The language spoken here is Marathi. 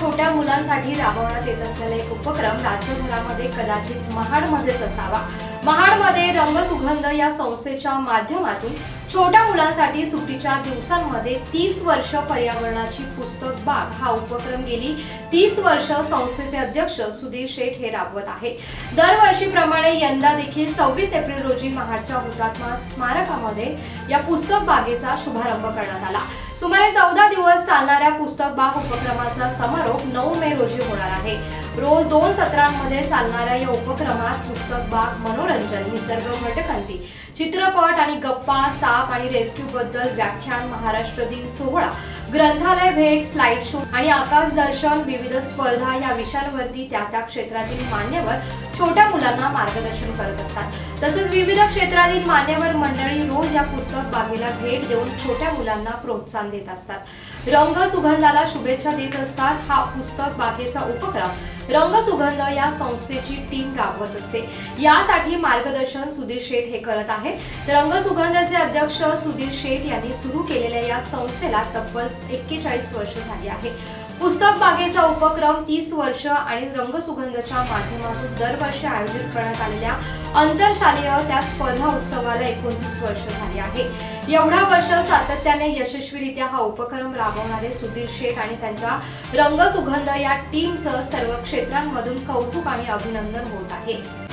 छोट्या मुलांसाठी राबवण्यात येत असलेला एक उपक्रम राज्यभरामध्ये कदाचित महाडमध्येच असावा. महाडमध्ये रंगसुगंध या संस्थेच्या माध्यमातून छोट्या मुलांसाठी सुट्टीच्या दिवसांमध्ये तीस वर्ष पर्यावरणाची पुस्तक बाग हा उपक्रम गेली तीस वर्ष संस्थेचे अध्यक्ष सुधीर शेठ हे राबवत आहे. दरवर्षीप्रमाणे यंदा देखील सव्वीस एप्रिल रोजी महाडच्या हुतात्मा स्मारकामध्ये या पुस्तक बागेचा शुभारंभ करण्यात आला. सुमारे चौदा दिवस चालणाऱ्या पुस्तक बाग उपक्रमाचा समारोप नऊ मे रोजी होणार आहे. रोज दोन सत्रांमध्ये चालणाऱ्या या उपक्रमात पुस्तक बाग मनोरंजन निसर्ग भटकंती चित्रपट आणि गप्पा साप आणि रेस्क्यू बद्दल व्याख्यान महाराष्ट्र दिन सोहळा. ग्रंथालय भेट स्लाइड शो आणि आकाश दर्शन विविध स्पर्धा या विषयांवरती त्या त्या क्षेत्रातील मान्यवर छोट्या मुलांना मार्गदर्शन करत असतात. तसेच विविध क्षेत्रातील मान्यवर मंडळी रोज या पुस्तक बागेला भेट देऊन छोट्या मुलांना प्रोत्साहन देत असतात. रंग सुगंधाला शुभेच्छा देत असतात. हा पुस्तक बागेचा उपक्रम रंग सुगंध या संस्थेची टीम राबवत असते. यासाठी मार्गदर्शन सुधीर शेठ हे करत आहेत. रंग सुगंधाचे अध्यक्ष सुधीर शेठ यांनी सुरू केलेल्या या संस्थेला तब्बल एक्केचाळीस वर्ष झाली आहे. पुस्तक बागेचा उपक्रम तीस वर्ष आणि रंगसुगंधच्या माध्यमातून दरवर्षी आयोजित करण्यात आलेल्या आंतरशालेय त्या स्पर्धा उत्सवाला एकोणतीस वर्ष झाली आहे. एवढा वर्ष सातत्याने यशस्वीरित्या हा उपक्रम राबवणारे सुधीर शेठ आणि त्यांच्या रंगसुगंध या टीमचं सर्व क्षेत्रांमधून कौतुक आणि अभिनंदन होत आहे.